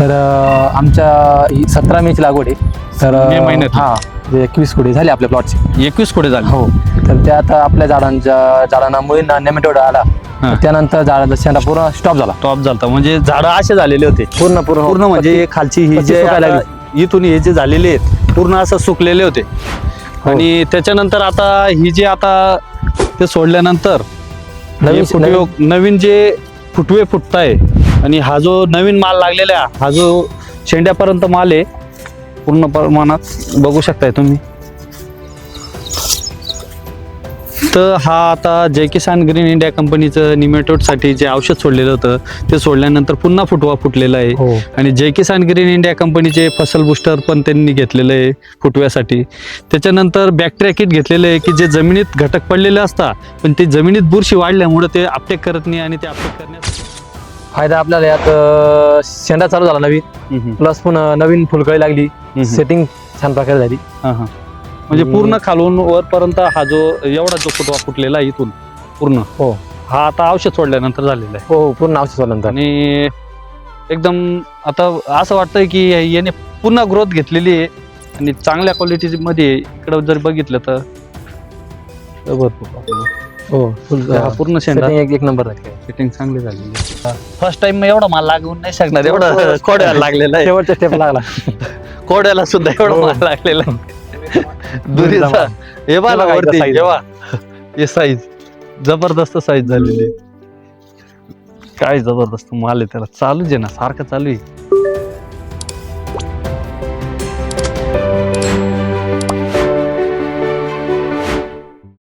तर आमच्या ही सतरा मेची लागवड आहे. तर मे महिन्यात? हा एकवीस कोटी झाली आपल्या प्लॉटची एकवीस कुठे झाले. हो. तर ते आता आपल्या झाडांच्या झाडांना नेमॅटोड आला. हा. त्यानंतर झाडाचा शेंडा पूर्ण स्टॉप झाला. टॉप झालता. म्हणजे झाडं असे झालेले होते. पूर्ण पूर्ण पूर्ण म्हणजे खालची ही पत्ती जे सुकायला आता इथून हे जे झालेले आहेत पूर्ण असं सुकलेले होते. हो. आणि त्याच्यानंतर आता ही जे आता ते सोडल्यानंतर नवीन- फुटवे नवीन जे फुटवे फुटताय आणि हा जो नवीन माल लागलेला आहे हा जो शेंड्यापर्यंत माल आहे पूर्ण प्रमाणात बघू शकताय तुम्ही. तर हा आता जय किसान ग्रीन इंडिया कंपनीचं निमेटोडसाठी जे औषध सोडलेलं होतं ते सोडल्यानंतर पुन्हा फुटवा फुटलेला आहे. हो. आणि जय किसान ग्रीन इंडिया कंपनीचे फसल बुस्टर पण त्यांनी घेतलेलं आहे फुटव्यासाठी त्याच्यानंतर बॅक्टेरिया किट घेतलेलं आहे की जे जमिनीत घटक पडलेले असतात पण ते जमिनीत बुरशी वाढल्यामुळे ते अपटेक करत नाही आणि ते अपटेक करण्यासाठी फायदा आपल्याला यात अं, शेंडा चालू झाला नवीन. प्लस पुन्हा नवीन फुलकळी लागली. सेटिंग छान प्रकारे झाली. हा, हा. म्हणजे पूर्ण खालून वरपर्यंत हा जो एवढा जो फुटवा फुटलेला आहे इथून पूर्ण. हो. हा आता औषध सोडल्यानंतर झालेला आहे. हो पूर्ण औषध सोडल्यानंतर. आणि एकदम आता असं वाटतंय की याने पुन्हा ग्रोथ घेतलेली आहे. आणि चांगल्या क्वालिटी मध्ये आहे. इकडं जर बघितलं तर भरपूर. हो हा पूर्ण शेंडा. Setting एक एक नंबर झाली सेटिंग चांगली झालेली फर्स्ट टाइम एवढा माल लागून नाही शकणार एवढा कोड्याला लागलेला आहे. शेवटचा स्टेप लागला. कोड्याला सुद्धा एवढा हो. माल लागलेला आहे. दुरीचा. हे बघा बघा वरती इथं size. जेव्हा हे साईज जबरदस्त साईज झालेली आहे. काय जबरदस्त माल आहे त्याला. चालूच आहे ना सारखं चालू आहे.